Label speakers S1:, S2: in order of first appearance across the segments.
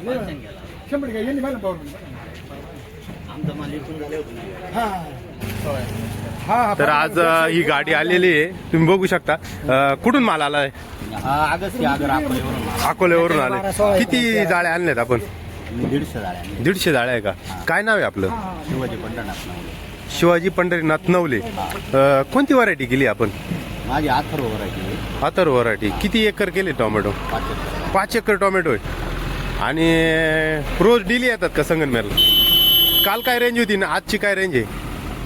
S1: शंभर यांनी मला पावर
S2: आमचं माल इकून झाले होते ना.
S1: हा.
S3: तर आज अ, ही गाडी आलेली आहे. तुम्ही बघू शकता. अ, कुठून माल आलाय?
S2: हा आगर आपण
S3: अकोल्यावरून आले किती जाळ्या आणल्यात आपण?
S2: दीडशे झाले
S3: दीडशे जाळ्या आहे का? काय नाव आहे आपलं?
S2: शिवाजी पंढरनाथ नावले.
S3: शिवाजी पंढरीनाथ नवले. अ, कोणती व्हरायटी केली आपण?
S2: माझी आथर ओव्हर आहे.
S3: अतर व्हरायटी किती एकर केले टोमॅटो?
S2: पाच एकर.
S3: पाच एकर टोमॅटो आहे. आणि रोज डेली येतात का संगनमेरला? काल काय रेंज होती ना आजची काय रेंज आहे?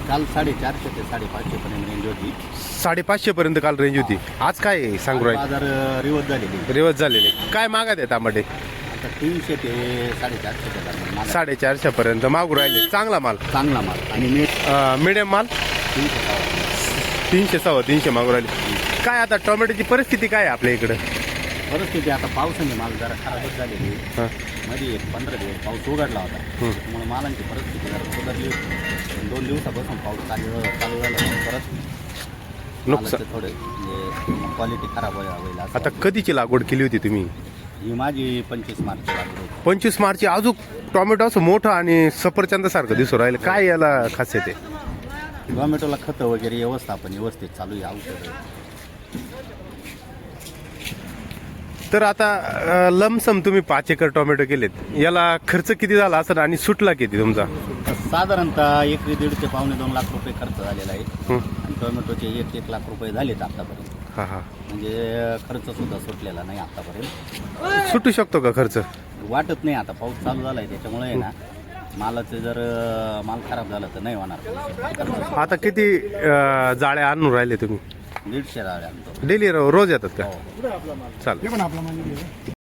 S2: काल साडेचारशे ते साडेपाचशे पर्यंत रेंज होती.
S3: साडेपाचशे पर्यंत काल रेंज होती. आज काय आहे सांगू
S2: बाजार रिवर्स झालेली.
S3: रेवत झालेले. काय मागत आहे
S2: आता तीनशे ते साडेचारशे
S3: साडेचारशे पर्यंत मागू राहिले. चांगला माल.
S2: चांगला माल. आणि
S3: मिडियम माल?
S2: तीनशे
S3: सव्वा तीनशे. मागू राहिले. काय आता टोमॅटोची परिस्थिती काय आहे आपल्या इकडं?
S2: परिस्थिती आता पावसाने माल जरा खराबच झालेली.
S3: हा.
S2: मध्ये एक पंधरा दिवस पाऊस उघडला होता. त्यामुळे मालांची परिस्थिती जरा सुधारली होती. दोन दिवसापासून पाऊस चालू चालू झाला परत
S3: नुकसान.
S2: मालाचं थोडं म्हणजे क्वालिटी खराब होईल असं
S3: आता कधीची लागवड केली होती तुम्ही?
S2: ही माझी पंचवीस मार्च
S3: पंचवीस मार्चची. अजून टोमॅटो असं मोठं आणि सफरचंदासारखं दिसू राहिलं. काय याला खासियत आहे?
S2: टोमॅटोला खतं वगैरे व्यवस्थापन व्यवस्थित चालू आहे औषध.
S3: तर आता लमसम तुम्ही पाच एकर टोमॅटो केलेत. याला खर्च किती झाला असं आणि सुटला किती तुमचा?
S2: साधारणतः एक दीड ते पावणे दोन लाख रुपये खर्च झालेला आहे. आणि टोमॅटोचे एक एक लाख रुपये झालेत आतापर्यंत.
S3: हा हा.
S2: म्हणजे खर्च सुद्धा सुटलेला नाही आतापर्यंत.
S3: सुटू शकतो का खर्च?
S2: वाटत नाही आता पाऊस चालू झालाय त्याच्यामुळे आहे ना मालाचं जर माल खराब झाला तर नाही होणार.
S3: आता किती जाळ्या आणून राहिले तुम्ही?
S2: दीडशे
S3: डेली रोज येतात का?
S2: हो.
S3: चालेल.
S1: हे पण आपला माल